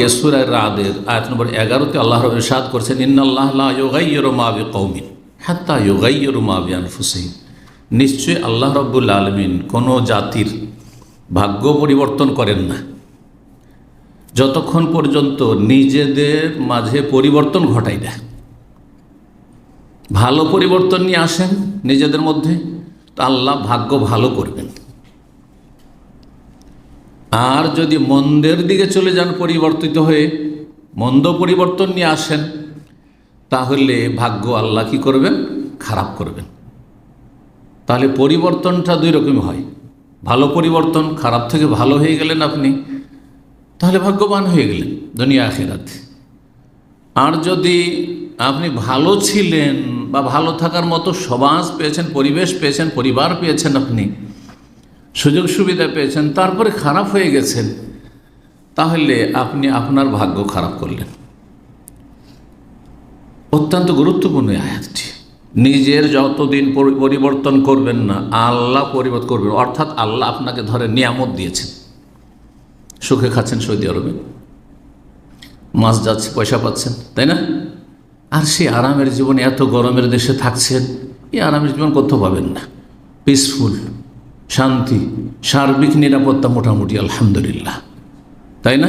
দিয়ে সুরায় রাদের আয়াত নম্বর এগারোতে আল্লাহ ইরশাদ করছেন ইউগাইয়িরু মা নিশ্চয়ই আল্লাহ রব্বুল আলমিন কোনো জাতির ভাগ্য পরিবর্তন করেন না। যতক্ষণ পর্যন্ত নিজেদের মাঝে পরিবর্তন ঘটাই না। ভালো পরিবর্তন নিয়ে আসেন নিজেদের মধ্যে, তো আল্লাহ ভাগ্য ভালো করবেন। আর যদি মন্দের দিকে চলে যান পরিবর্তিত হয়ে, মন্দ পরিবর্তন নিয়ে আসেন, তাহলে ভাগ্য আল্লাহ কি করবেন? খারাপ করবেন। তাহলে পরিবর্তনটা দুই রকম হয়। ভালো পরিবর্তন খারাপ থেকে ভালো হয়ে গেলেন আপনি, তাহলে ভাগ্যবান হয়ে গেলেন দুনিয়া আখেরাতে। আর যদি আপনি ভালো ছিলেন বা ভালো থাকার মতো সমাজ পেয়েছেন, পরিবেশ পেয়েছেন, পরিবার পেয়েছেন আপনি সুযোগ সুবিধা পেয়েছেন, তারপরে খারাপ হয়ে গেছেন, তাহলে আপনি আপনার ভাগ্য খারাপ করলেন। অত্যন্ত গুরুত্বপূর্ণ আয়াতটি। নিজের যতদিন পরিবর্তন করবেন না, আল্লাহ পরিবর্তন করবেন, অর্থাৎ আল্লাহ আপনাকে ধরে নিয়ামত দিয়েছেন। সুখে খাচ্ছেন সৌদি আরবে। মাছ যাচ্ছে, পয়সা পাচ্ছেন, তাই না? আর সেই আরামের জীবনে, এত গরমের দেশে থাকছেন, এই আরামের জীবন কোথাও পাবেন না। পিসফুল শান্তি, সার্বিক নিরাপত্তা মোটামুটি, আলহামদুলিল্লাহ। তাই না?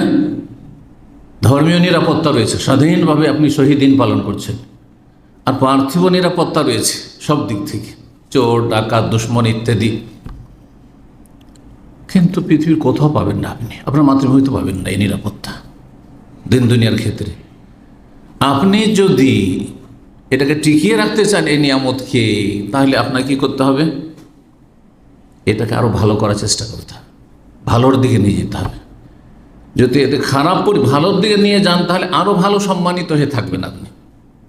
ধর্মীয় নিরাপত্তা রয়েছে, স্বাধীনভাবে আপনি শহীদিন পালন করছেন। আর পার্থিব নিরাপত্তা রয়েছে, সব দিক থেকে। চোর, ডাকাত, দুশ্মন ইত্যাদি। কিন্তু পৃথিবীর কোথাও পাবেন না আপনি, আপনার মাতৃভূমিতে পাবেন না এই নিরাপত্তা, দিন দুনিয়ার ক্ষেত্রে। আপনি যদি এটাকে টিকিয়ে রাখতে চান এই নিয়ামতকে, তাহলে আপনাকে কী করতে হবে? এটাকে আরও ভালো করার চেষ্টা করতে হবে। ভালোর দিকে নিয়ে যেতে হবে। যদি এতে খারাপ করি, ভালোর দিকে নিয়ে যান, তাহলে আরও ভালো সম্মানিত হয়ে থাকবেন আপনি।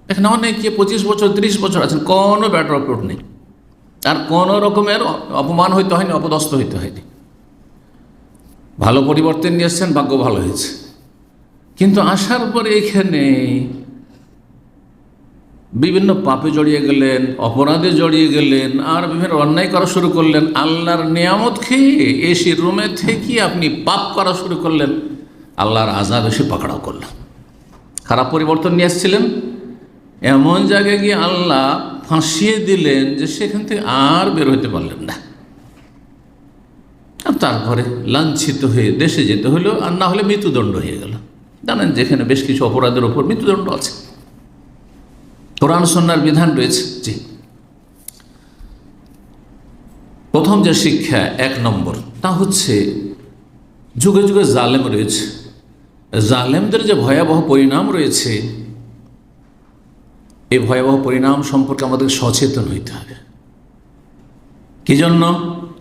এখানে অনেকে পঁচিশ বছর, ত্রিশ বছর আছেন, কোনো ব্যাটার অপরোড নেই। আর কোনো রকমের অপমান হইতে হয়নি, অপদস্থ হইতে হয়নি। ভালো পরিবর্তন নিয়ে এসছেন, ভাগ্য ভালো হয়েছে। কিন্তু আসার পরে এখানে বিভিন্ন পাপে জড়িয়ে গেলেন, অপরাধে জড়িয়ে গেলেন, আর বিভিন্ন অন্যায় করা শুরু করলেন। আল্লাহর নিয়ামত খেয়ে এসি রুমে থেকে আপনি পাপ করা শুরু করলেন। আল্লাহর আজাব এসে পাকড়াও করলেন। খারাপ পরিবর্তন নিয়ে এসেছিলেন। এমন জায়গায় গিয়ে আল্লাহ ফাঁসিয়ে দিলেন যে সেখান থেকে আর বের হতে পারলেন না। আর তারপরে লাঞ্ছিত হয়ে দেশে যেতে হলো, আর না হলে মৃত্যুদণ্ড হয়ে গেল। জানেন, যেখানে বেশ কিছু অপরাধের ওপর মৃত্যুদণ্ড আছে। কোরআন সন্ন্যার বিধান রয়েছে। জি। প্রথম যে শিক্ষা, এক নম্বর, তা হচ্ছে যুগে যুগে জালেম রয়েছে। জালেমদের যে ভয়াবহ পরিণাম রয়েছে, এই ভয়াবহ পরিণাম সম্পর্কে আমাদের সচেতন হইতে হবে। কি জন্য?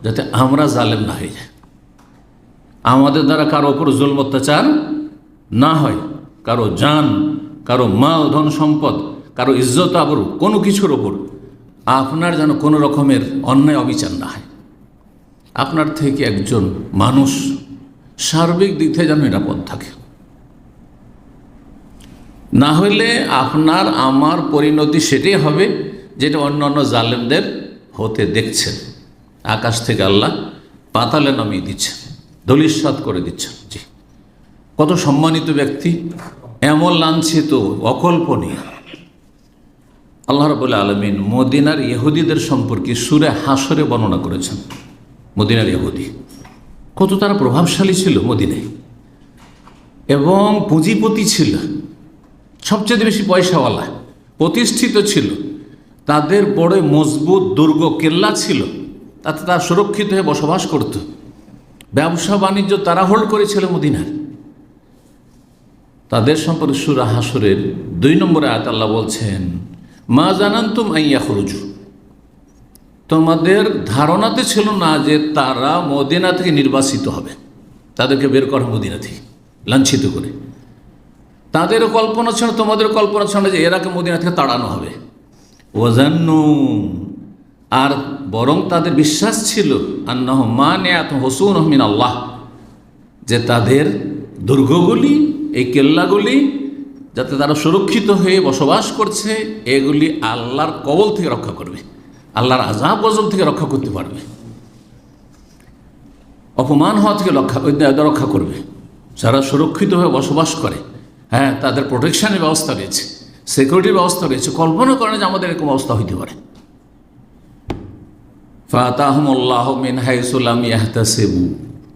যাতে আমরা জালেম না হয়ে যাই। আমাদের দ্বারা কারও ওপর জুল অত্যাচার না হয়। কারও যান কারও মাল, ধন সম্পদ কারও ইজ্জত আবরু কোনো কিছুর ওপর আপনার যেন কোনো রকমের অন্যায় অবিচার না হয়। আপনার থেকে একজন মানুষ সার্বিক দিক থেকে যেন নিরাপদ থাকে। না হলে আপনার, আমার পরিণতি সেটাই হবে যেটা অন্য অন্য জালেমদের হতে দেখছেন আকাশ থেকে আল্লাহ পাতালে নামিয়ে দিচ্ছেন দলিস্বাদ করে দিচ্ছেন। জি। কত সম্মানিত ব্যক্তি, এমন লাঞ্ছিত, অকল্পনীয়। আল্লাহ রবুল্লা আলমিন মদিনার ইহুদিদের সম্পর্কে সুরে হাসরে বর্ণনা করেছেন। মদিনার ইহুদি। কত তারা প্রভাবশালী ছিল মদিনায়। এবং পুঁজিপতি ছিল। সবচেয়ে বেশি পয়সাওয়ালা, প্রতিষ্ঠিত ছিল। তাদের বড় মজবুত, দুর্গ কেল্লা ছিল। তাতে তারা সুরক্ষিত হয়ে বসবাস করত। ব্যবসা, বাণিজ্য তারা হোল্ড করেছিল মদিনার। তাদের সম্পর্কে সুরা হাসরের দুই নম্বরে আয়াত আল্লাহ বলছেন মা জানান্তুম আইয়া খরুজু তোমাদের ধারণাতে ছিল না যে তারা মদিনা থেকে নির্বাসিত হবে। তাদেরকে বের করা মদিনা থেকে, লাঞ্ছিত করে। তাদেরও কল্পনা ছিল, তোমাদের কল্পনা ছিল যে এরাকে মদিনা থেকে তাড়ানো হবে। ওজান্নু আর বরং তাদের বিশ্বাস ছিল, আন্নাহ মানে এত হসুন হমিন আল্লাহ যে তাদের দুর্গগুলি, এই কেল্লাগুলি যাতে তারা সুরক্ষিত হয়ে বসবাস করছে, এগুলি আল্লাহর কবল থেকে রক্ষা করবে। আল্লাহর আজাব গজল থেকে রক্ষা করতে পারবে। অপমান হওয়া থেকে রক্ষা রক্ষা করবে। যারা সুরক্ষিতভাবে বসবাস করে হ্যাঁ তাদের প্রোটেকশনের ব্যবস্থা রয়েছে সিকিউরিটির ব্যবস্থা রয়েছে। কল্পনা করেন যে আমাদের এরকম অবস্থা হইতে পারে।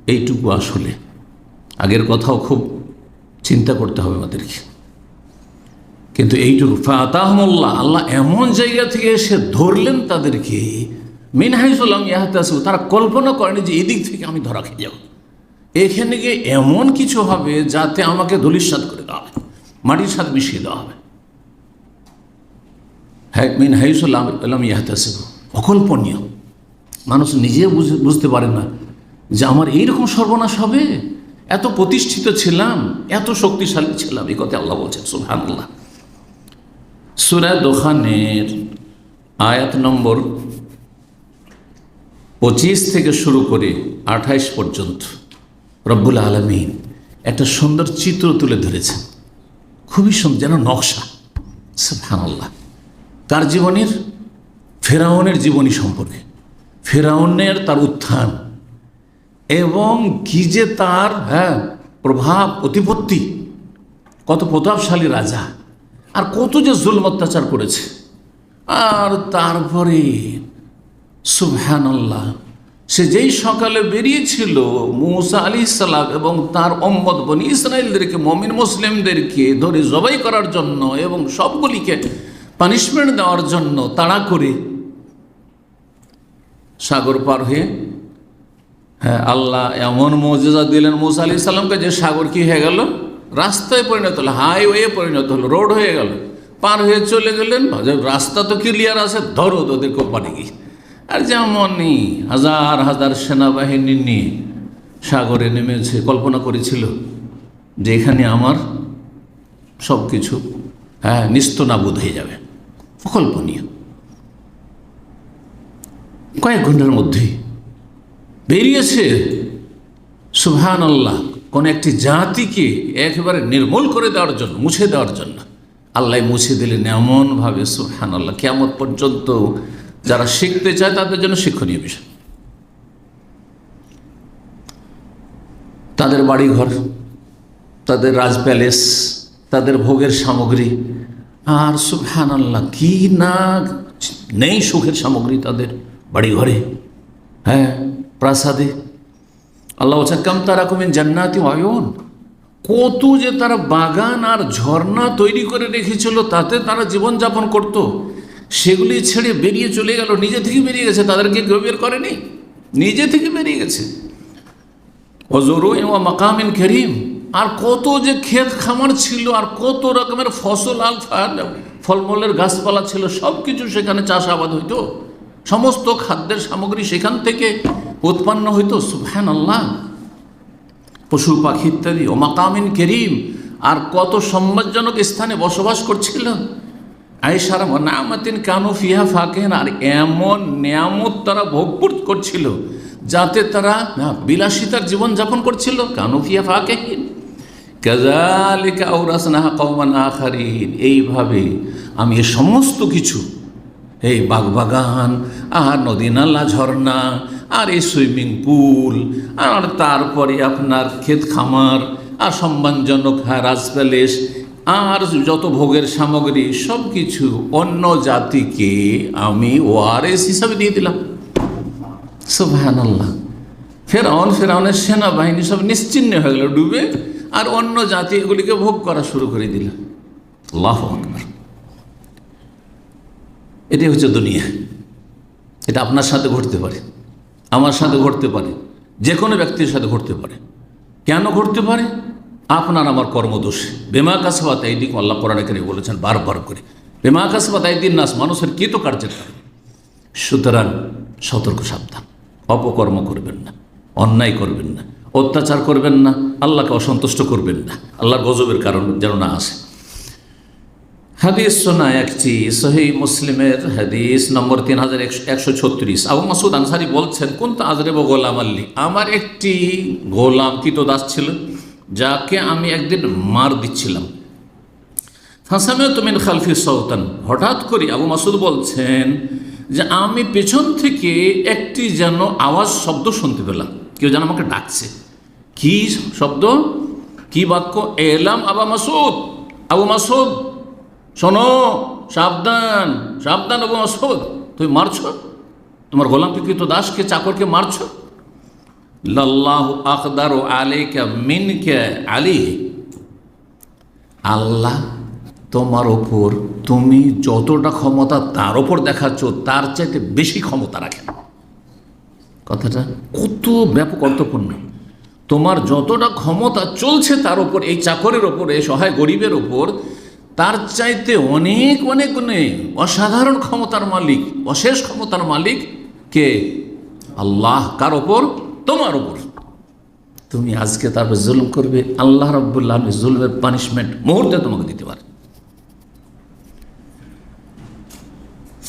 এইটুকু আসলে। আগের কথাও খুব চিন্তা করতে হবে আমাদেরকে। কিন্তু এইটুকু ফাতাহমুল্লাহ, আল্লাহ এমন জায়গা থেকে এসে ধরলেন তাদেরকে। মিন হাইসুলাম ইয়াহতাসেবু, তারা কল্পনা করেনি যে এদিক থেকে আমি ধরা খেয়ে যাব। এখানে গিয়ে এমন কিছু হবে যাতে আমাকে ধুলিস্বাদ করে দেওয়া হবে মাটির সাথে মিশিয়ে দেওয়া হবে। হ্যাঁ মিন হাইসুল্লাম ইয়াহতাসেবু, অকল্পনীয়। মানুষ নিজে বুঝ- বুঝতে পারে না যে আমার এইরকম সর্বনাশ হবে। এত প্রতিষ্ঠিত ছিলাম, এত শক্তিশালী ছিলাম, এই কথা আল্লাহ বলছেন সুহান আল্লাহ সুরা দোকানের আয়াত নম্বর পঁচিশ থেকে শুরু করে আঠাইশ পর্যন্ত রব্বুল আলমিন একটা সুন্দর চিত্র তুলে ধরেছেন। খুবই সুন্দর, যেন নকশা। সুবহান তার জীবনের, ফেরাউনের জীবনী সম্পর্কে, ফেরাউনের তার উত্থান এবং কি যে তার হ্যাঁ প্রভাব প্রতিপত্তি কত প্রতাপশালী রাজা। আর কত যে জুল অত্যাচার করেছে। আর তারপরে, সুবহানাল্লাহ, সে যেই সকালে বেরিয়েছিল, মুসা আলী সালাম এবং তার অম্মদ বনি ইসরায়েলদেরকে মমিন মুসলিমদেরকে ধরে জবাই করার জন্য এবং সবগুলিকে পানিশমেন্ট দেওয়ার জন্য তাড়া করে সাগর পার হয়ে হ্যাঁ আল্লাহ এমন মজেজা দিলেন মুসা আলি সাল্লামকে যে সাগর কি হয়ে গেল? রাস্তায় পরিণত হলো হাইওয়ে পরিণত হলো রোড হয়ে গেল। পার হয়ে চলে গেলেন রাস্তা তো ক্লিয়ার আছে, ধরো তোদের কোপানে গিয়ে আর যেমনই হাজার হাজার সেনাবাহিনী নিয়ে সাগরে নেমেছে, কল্পনা করেছিল যে এখানে আমার সব কিছু হ্যাঁ নিস্ত নাবুদ হয়ে যাবে। অকল্পনীয়। কয়েক ঘণ্টার মধ্যেই বেরিয়েছে সুহান আল্লাহ কোন একটি জাতিকে একেবারে নির্মূল করে দেওয়ার জন্য, মুছে দেওয়ার জন্য। আল্লাহ মুছে দিলেন এমনভাবে সুহান আল্লাহ কেমন পর্যন্ত যারা শিখতে চায় তাদের জন্য শিক্ষণীয় বিষয়। তাদের বাড়িঘর, তাদের রাজ প্যালেস, তাদের ভোগের সামগ্রী, আর সুহান আল্লাহ কি না নেই সুখের সামগ্রী তাদের বাড়িঘরে। হ্যাঁ প্রাসাদে আল্লাহ বলছেন, কাম তারা কমেন জান্নাতি অয়ন কত যে তারা বাগান আর ঝর্ণা তৈরি করে রেখেছিল, তাতে তারা জীবনযাপন করত। সেগুলি ছেড়ে বেরিয়ে চলে গেল, নিজে থেকে বেরিয়ে গেছে, তাদেরকে কেউ বের করেনি। নিজে থেকে বেরিয়ে গেছে। অজরু এবং মাকামিন করিম। আর কত যে ক্ষেত খামার ছিল, আর কত রকমের ফসল, আল ফলমূলের গাছপালা ছিল সব কিছু সেখানে চাষাবাদ হইতো। সমস্ত খাদ্যের সামগ্রী সেখান থেকে উৎপন্ন হইতো সুফহান আল্লাহ পশু পাখি ইত্যাদি, ও মাকামিন করিম। আর কত সম্মানজনক স্থানে বসবাস করছিল। আয়েশার নামাতিন কানু ফিহা ফাঁকেন আর এমন নিয়ামত তারা ভোগ করছিল, যাতে তারা, না, বিলাসিতার জীবনযাপন করছিল। কানু ফিহা ফাঁকেহীন। কাজালিকা আউরাসনাহা কওমান আখারিন। এইভাবে আমি এ সমস্ত কিছু, এই বাগবাগান আর নদী, নালা, ঝর্ণা আর এই সুইমিং পুল, আর তারপরে আপনার ক্ষেত খামার, আর সম্মানজনক রাজ প্যালেস, আর যত ভোগের সামগ্রী সব কিছু অন্য জাতিকে আমি ওয়ারেস হিসাবে দিয়ে দিলাম। সুবহান আল্লাহ ফেরাউন, ফেরাউনের সেনাবাহিনী সব নিশ্চিন্ন হয়ে গেল, ডুবে আর অন্য জাতি এগুলিকে ভোগ করা শুরু করে দিল। আল্লাহ এটাই হচ্ছে দুনিয়া। এটা আপনার সাথে ঘটতে পারে। আমার সাথে ঘটতে পারে, যে কোনো ব্যক্তির সাথে ঘটতে পারে। কেন ঘটতে পারে? আপনার আমার কর্মদোষ। বেমা কাসবাত এই দিক আল্লাহ কোরআন এখানে বলেছেন বারবার করে। বেমা কাসবাত এই দিন নাস, মানুষের কৃত কার্যের কারণে? সুতরাং সতর্ক, সাবধান। অপকর্ম করবেন না, অন্যায় করবেন না, অত্যাচার করবেন না, আল্লাহকে অসন্তুষ্ট করবেন না। আল্লাহর গজবের কারণ যেন না আসে। হাদিস শোনা একটি সহি মুসলিমের হাদিস নম্বর তিন হাজার একশো ছত্রিশ। আবু মাসুদ আনসারি বলছেন কোন আজরেব গোলাম আল্লি? আমার একটি গোলাম দাস ছিল, যাকে আমি একদিন মার দিচ্ছিলাম। ফাঁসামে তুমিন খালফি সৌতান হঠাৎ করে আবু মাসুদ বলছেন যে, আমি পেছন থেকে একটি যেন আওয়াজ, শব্দ শুনতে পেলাম। কেউ যেন আমাকে ডাকছে। কি শব্দ? কি বাক্য? এলাম আবা মাসুদ আবু মাসুদ শোনো, সাবধান সাবধান আবু মাসুদ তুমি মারছ? তোমার গোলামকে কি দাসকে, চাকরকে মারছ? লাল্লাহু আকদার আলাইকা মিনকে আলী। আল্লাহ তোমার ওপর, তুমি যতটা ক্ষমতা তার ওপর দেখাচ্ছ, তার চাইতে বেশি ক্ষমতা রাখেন কথাটা কত ব্যাপক অর্থপূর্ণ। তোমার যতটা ক্ষমতা চলছে তার ওপর, এই চাকরের ওপর সহায় গরিবের ওপর তার চাইতে অনেক অনেক অসাধারণ ক্ষমতার মালিক, অশেষ ক্ষমতার মালিক কে? আল্লাহ। কার ওপর তোমার ওপর তুমি আজকে তারপর জুলুম করবে। আল্লাহ রব্বুল্লাহ জুলুমের পানিশমেন্ট মুহূর্তে তোমাকে দিতে পারে।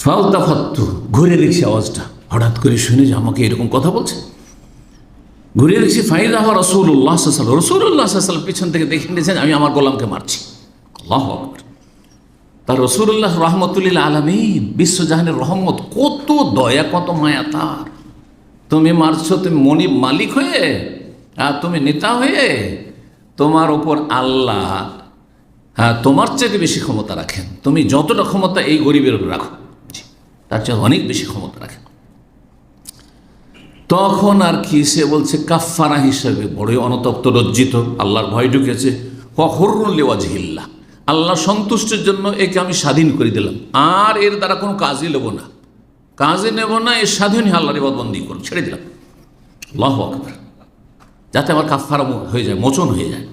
ফালতা ফাত্তু ঘুরে দেখছি আওয়াজটা। হঠাৎ করে শুনে যে আমাকে এরকম কথা বলছে। ঘুরে দেখছি ফাইদা হওয়া রসুল্লাহ সাল্লাম রসুল্লাহ সাল্লাম পিছন থেকে দেখে নিয়েছেন, আমি আমার গোলামকে মারছি। আল্লাহ তার রসুল্লাহ রহমতুল্লিল আলমী বিশ্বজাহানের রহমত, কত দয়া, কত মায়া তার। তুমি মারছো, তুমি মনি মালিক হয়ে, আর তুমি নেতা হয়ে, তোমার ওপর আল্লাহ হ্যাঁ তোমার চেয়ে বেশি ক্ষমতা রাখেন। তুমি যতটা ক্ষমতা এই গরিবের উপর রাখো তার চেয়ে অনেক বেশি ক্ষমতা রাখেন। তখন আর কি সে বলছে কাফারা হিসেবে, বড়ই অনতপ্ত লজ্জিত, আল্লাহর ভয় ঢুকেছে। হরুল্লেওয়াজহিল্লা আল্লাহ সন্তুষ্টের জন্য একে আমি স্বাধীন করে দিলাম। আর এর দ্বারা কোনো কাজই নেব না। কাজে নেব না, এর স্বাধীন আল্লাহর বন্দি করুন। ছেড়ে দিলাম। আল্লাহ আকবর। যাতে আমার কাফারা হয়ে যায়, মোচন হয়ে যায়।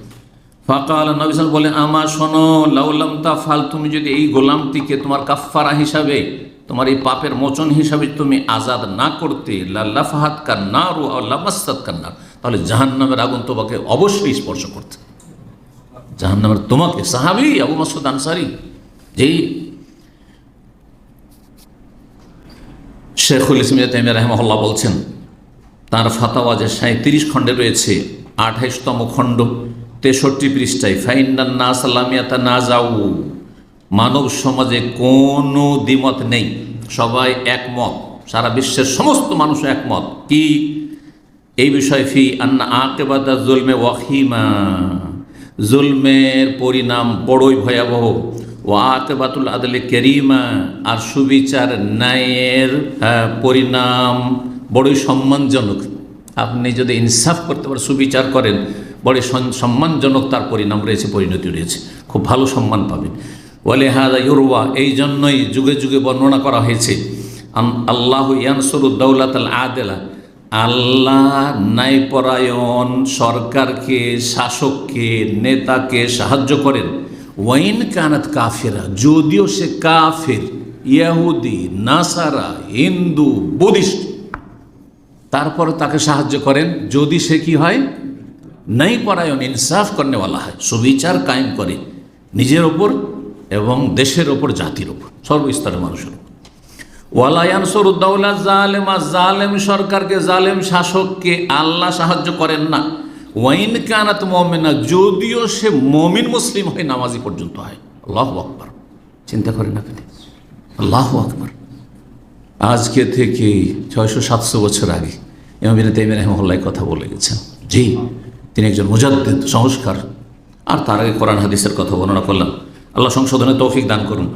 ফাঁকা আল্লাহ নবিসাল বলে আমার শোনো লাউলাম তা ফাল তুমি যদি এই গোলামটিকে তোমার কাফারা হিসাবে, তোমার এই পাপের মোচন হিসাবে তুমি আজাদ না করতে লাফাহাত কান্নার ও লামাস্তাদ কান্নার, তাহলে জাহান্নামের আগুন তোমাকে অবশ্যই স্পর্শ করতে জাহান্নামের তোমাকে, সাহাবি আবু মাসুদ আনসারি, যেই শেখুল ইসমিয়া রহমহল্লা বলছেন, তার ফাতাওয়া যে সাঁত্রিশ খণ্ডে রয়েছে, আঠাইশতম খণ্ড, তেষট্টি পৃষ্ঠায়, ফাইন্নান না সালামিয়াতা না যাও মানব সমাজে কোনো দ্বিমত নেই, সবাই একমত, সারা বিশ্বের সমস্ত মানুষ একমত। কি? এই বিষয় ফি আন্না আকেবাদা জুলমে ওয়াহিমা জুলমের পরিণাম বড়ই ভয়াবহ। ও আকেবাতুল আদলে কেরিমা, আর সুবিচার ন্যায়ের পরিণাম বড়ই সম্মানজনক। আপনি যদি ইনসাফ করতে পারেন, সুবিচার করেন বড় সম্মানজনক তার পরিণাম রয়েছে, পরিণতি রয়েছে। খুব ভালো সম্মান পাবেন। ওয়ালে হাদা ইউরওয়া, এই জন্যই যুগে যুগে বর্ণনা করা হয়েছে আল্লাহ ইয়ানসরুদ্দৌলাত আল আদেলা আল্লাহ ন্যায়পরায়ণ সরকারকে, শাসককে, নেতাকে সাহায্য করেন। ওয়াইন কানাত কাফেরা, যদিও সে কাফের, ইয়াহুদি, নাসারা, হিন্দু, বুদ্ধিস্ট। তারপর তাকে সাহায্য করেন, যদি সে কি হয়? নাই পরায়ণ, ইনসাফ করেওয়ালা হয়, সুবিচার কায়েম করে নিজের ওপর এবং দেশের ওপর, জাতির ওপর, সর্বস্তরের মানুষের ওপর। ওয়ালায়ানসরুদ্দৌলা জালেমা, জালেম সরকারকে, জালেম শাসককে আল্লাহ সাহায্য করেন না। ওয়াইন কানাত মমেনা, যদিও সে মমিন মুসলিম হয় নামাজি পর্যন্ত হয়। আল্লাহ আকবর। চিন্তা করেন আপনি। আল্লাহ আকবর। আজকে থেকে ছয়শো সাতশো বছর আগে ইমামিন তেমিন রহমল্লাহ কথা বলে গেছেন। জি, তিনি একজন মুজাদ্দিদ, সংস্কার। আর তার আগে কোরআন, হাদিসের কথা বর্ণনা করলাম আল্লাহ সংশোধনে তৌফিক দান করুন।